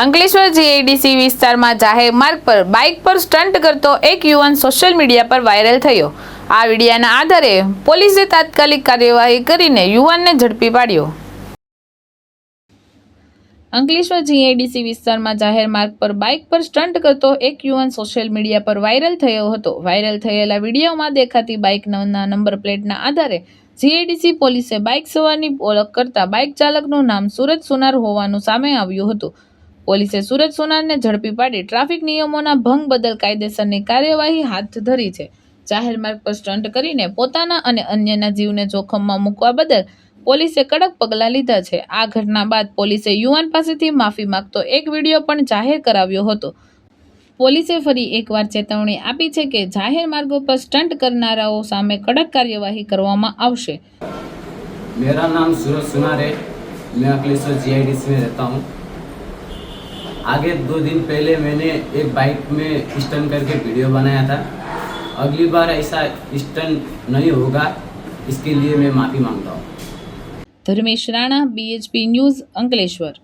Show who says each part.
Speaker 1: Ankleshwar GIDC વિસ્તારમાં જાહેર માર્ગ પર બાઇક પર સ્ટન્ટ કરતો એક યુવાન સોશિયલ મીડિયા પર વાયરલ થયો. આ વિડીયાના આધારે પોલીસે તાત્કાલિક કાર્યવાહી કરીને યુવાનને ઝડપી પાડ્યો. અંકલેશ્વર જીઆઈડીસી વિસ્તારમાં જાહેર માર્ગ પર બાઇક પર સ્ટન્ટ કરતો એક યુવાન સોશિયલ મીડિયા પર વાયરલ થયો હતો. વાયરલ થયેલા વિડીયોમાં દેખાતી બાઇકના નંબર પ્લેટના આધારે જીઆઈડીસી પોલીસે બાઇક સવારની ઓળખ કરતા બાઇક ચાલકનું નામ સુરજ સોનાર હોવાનું સામે આવ્યું હતું. પોલીસે સુરત સોનારને ઝડપી પાડી ટ્રાફિક નિયમોના ભંગ બદલ કાયદેસરની કાર્યવાહી હાથ ધરી છે. જાહેર માર્ગ પર સ્ટન્ટ કરીને પોતાના અને અન્યના જીવને જોખમમાં મૂકવા બદલ પોલીસે કડક પગલાં લીધા છે. આ ઘટના બાદ પોલીસે યુવાન પાસેથી માફી માંગતો એક વીડિયો પણ જાહેર કરાવ્યો હતો. પોલીસે ફરી એકવાર ચેતવણી આપી છે કે જાહેર માર્ગો પર સ્ટન્ટ કરનારાઓ સામે કડક કાર્યવાહી કરવામાં આવશે.
Speaker 2: મેરા નામ સુરજ સુનારે મેં અકલેશ્વર જીઆઈડીસી રહેતા હું. आगे दो दिन पहले मैंने एक बाइक में स्टन करके वीडियो बनाया था। अगली बार ऐसा स्टन नहीं होगा, इसके लिए मैं माफ़ी माँगता हूँ।
Speaker 1: तो धर्मेश राणा बीएचपी न्यूज़ अंकलेश्वर।